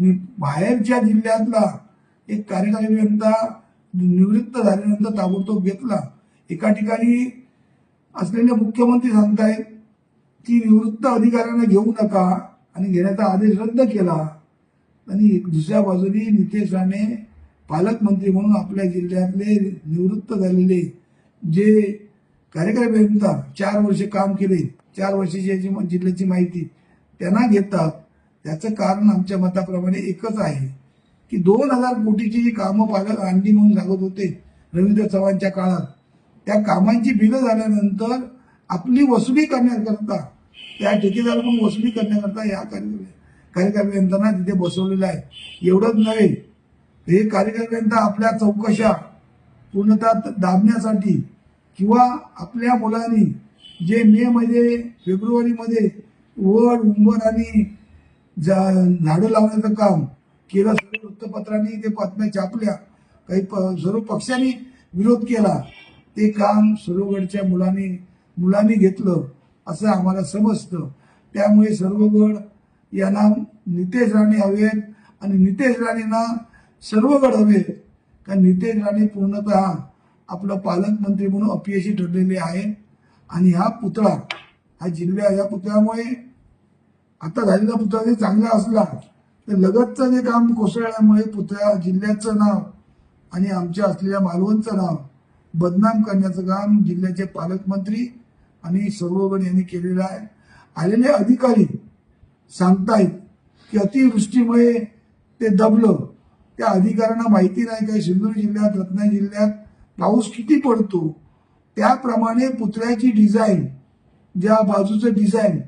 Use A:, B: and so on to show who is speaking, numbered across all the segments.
A: आणि बाहेरच्या जिल्ह्यातला एक कार्यकारी अभियंता निवृत्त झाल्यानंतर ताबडतोब घेतला एका ठिकाणी असलेले मुख्यमंत्री सांगतायत की निवृत्त अधिकाऱ्यांना घेऊ नका आणि घेण्याचा आदेश रद्द केला. आणि दुसऱ्या बाजूने नितेश राणे पालकमंत्री म्हणून आपल्या जिल्ह्यातले निवृत्त झालेले जे कार्यकारी अभियंता चार वर्ष काम केले चार वर्षाची याची जिल्ह्याची माहिती त्यांना घेतात. त्याचं कारण आमच्या मताप्रमाणे एकच आहे की दोन हजार कोटीची जी कामं पालक आणली म्हणून सांगत होते रवींद्र चव्हाणच्या काळात त्या कामांची बिलं झाल्यानंतर आपली वसुली करण्याकरता त्या ठेकेदाराकडून वसुली करण्याकरता या कार्यक्रम कार्यकारी तिथे बसवलेलं आहे एवढंच नव्हे हे कार्यकारी आपल्या चौकशा पूर्णतः दाबण्यासाठी किंवा आपल्या मुलांनी जे मे मध्ये फेब्रुवारीमध्ये वड उंबर आणि झाडं लावण्याचं काम केलं सर्व वृत्तपत्रांनी ते बातम्या छापल्या काही प- सर्व पक्षांनी विरोध केला ते काम सर्वगडच्या मुलांनी मुलांनी घेतलं असं आम्हाला समजतं. त्यामुळे सर्वगड यांना नितेश राणे हवेत आणि नितेश राणेंना सर्वगड हवेत. कारण नितेश राणे पूर्णतः आपलं पालकमंत्री म्हणून अपयशी ठरलेले आहेत. आणि हा पुतळा हा जिल्ह्या या पुतळ्यामुळे आता झालेला पुतळा जरी चांगला असला तर लगतचं जे काम कोसळल्यामुळे पुतळ्या जिल्ह्याचं नाव आणि आमच्या असलेल्या मालवणचं नाव बदनाम करण्याचं काम जिल्ह्याचे पालकमंत्री आणि सर्वगण यांनी केलेलं आहे. आलेले अधिकारी सांगतायत की अतिवृष्टीमुळे ते दबलं. त्या अधिकाऱ्यांना माहिती नाही काय सिंधुदुर्ग जिल्ह्यात रत्नागिरी जिल्ह्यात पाऊस किती पडतो? त्याप्रमाणे पुतळ्याची डिझाईन ज्या बाजूचं डिझाईन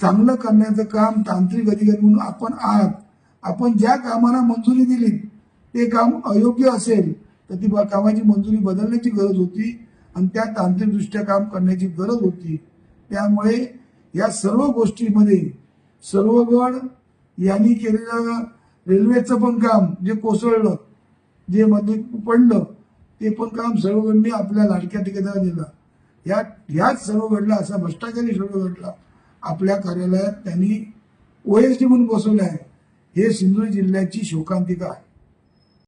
A: चांगलं करण्याचं काम तांत्रिक अधिकारी म्हणून आपण आहात. आपण ज्या कामाला मंजुरी दिली ते काम अयोग्य असेल तर ती बा- कामाची मंजुरी बदलण्याची गरज होती आणि त्या तांत्रिकदृष्ट्या काम करण्याची गरज होती. त्यामुळे या सर्व गोष्टीमध्ये सर्वगड यांनी केलेलं रेल्वेचं पण काम जे कोसळलं जे मध्ये पडलं ते पण काम सर्वगडने आपल्या लाडक्या ठिकाणी दिलं. या ह्याच सर्वगडला असा भ्रष्टाचारी सर्व घडला आपल्या कार्यालयात त्यांनी ओएसडी म्हणून बसवलं आहे. हे सिंधुदुर्ग जिल्ह्याची शोकांतिका आहे.